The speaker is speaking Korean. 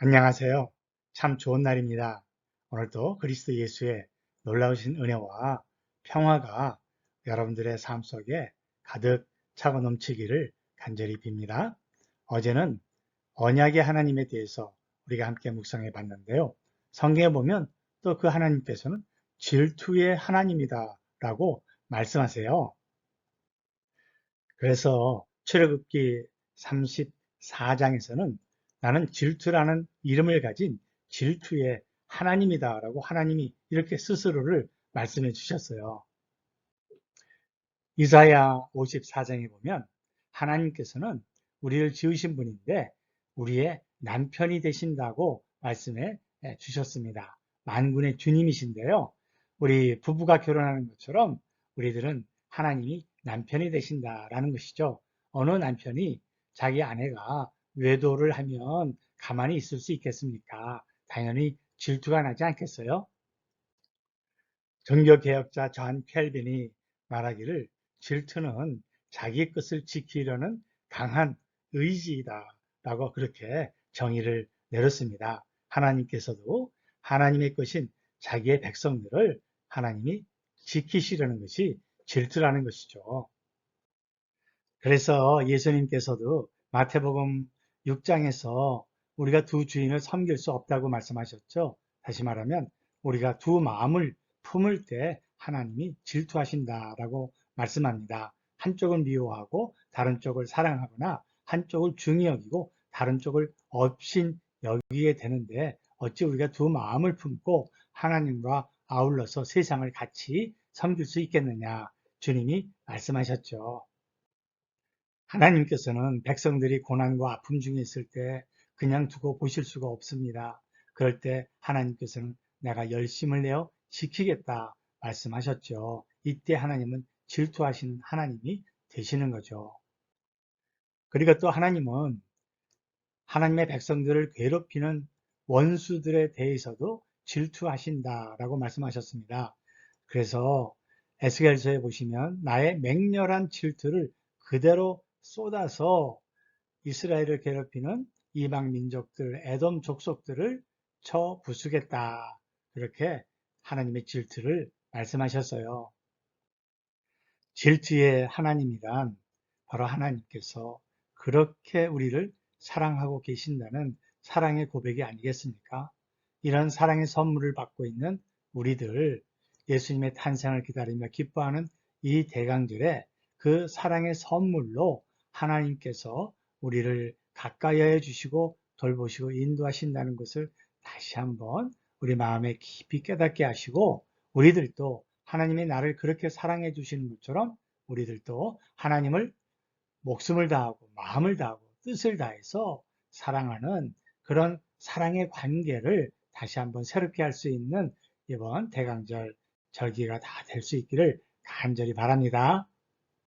안녕하세요. 참 좋은 날입니다. 오늘도 그리스도 예수의 놀라우신 은혜와 평화가 여러분들의 삶 속에 가득 차고 넘치기를 간절히 빕니다. 어제는 언약의 하나님에 대해서 우리가 함께 묵상해 봤는데요. 성경에 보면 또 그 하나님께서는 질투의 하나님이다 라고 말씀하세요. 그래서 출애굽기 34장에서는 나는 질투라는 이름을 가진 질투의 하나님이다 라고 하나님이 이렇게 스스로를 말씀해 주셨어요. 이사야 54장에 보면 하나님께서는 우리를 지으신 분인데 우리의 남편이 되신다고 말씀해 주셨습니다. 만군의 주님이신데요. 우리 부부가 결혼하는 것처럼 우리들은 하나님이 남편이 되신다라는 것이죠. 어느 남편이 자기 아내가 외도를 하면 가만히 있을 수 있겠습니까? 당연히 질투가 나지 않겠어요? 종교개혁자 존 켈빈이 말하기를 질투는 자기 것을 지키려는 강한 의지이다 라고 그렇게 정의를 내렸습니다. 하나님께서도 하나님의 것인 자기의 백성들을 하나님이 지키시려는 것이 질투라는 것이죠. 그래서 예수님께서도 마태복음 6장에서 우리가 두 주인을 섬길 수 없다고 말씀하셨죠. 다시 말하면 우리가 두 마음을 품을 때 하나님이 질투하신다라고 말씀합니다. 한쪽을 미워하고 다른 쪽을 사랑하거나 한쪽을 중히 여기고 다른 쪽을 업신 여기게 되는데 어찌 우리가 두 마음을 품고 하나님과 아울러서 세상을 같이 섬길 수 있겠느냐 주님이 말씀하셨죠. 하나님께서는 백성들이 고난과 아픔 중에 있을 때 그냥 두고 보실 수가 없습니다. 그럴 때 하나님께서는 내가 열심을 내어 지키겠다 말씀하셨죠. 이때 하나님은 질투하시는 하나님이 되시는 거죠. 그리고 또 하나님은 하나님의 백성들을 괴롭히는 원수들에 대해서도 질투하신다라고 말씀하셨습니다. 그래서 에스겔서에 보시면 나의 맹렬한 질투를 그대로 쏟아서 이스라엘을 괴롭히는 이방 민족들, 에돔 족속들을 쳐 부수겠다. 그렇게 하나님의 질투를 말씀하셨어요. 질투의 하나님이란 바로 하나님께서 그렇게 우리를 사랑하고 계신다는 사랑의 고백이 아니겠습니까? 이런 사랑의 선물을 받고 있는 우리들, 예수님의 탄생을 기다리며 기뻐하는 이 대강절에 그 사랑의 선물로 하나님께서 우리를 가까이 해 주시고 돌보시고 인도하신다는 것을 다시 한번 우리 마음에 깊이 깨닫게 하시고 우리들도 하나님이 나를 그렇게 사랑해 주시는 것처럼 우리들도 하나님을 목숨을 다하고 마음을 다하고 뜻을 다해서 사랑하는 그런 사랑의 관계를 다시 한번 새롭게 할 수 있는 이번 대강절 절기가 다 될 수 있기를 간절히 바랍니다.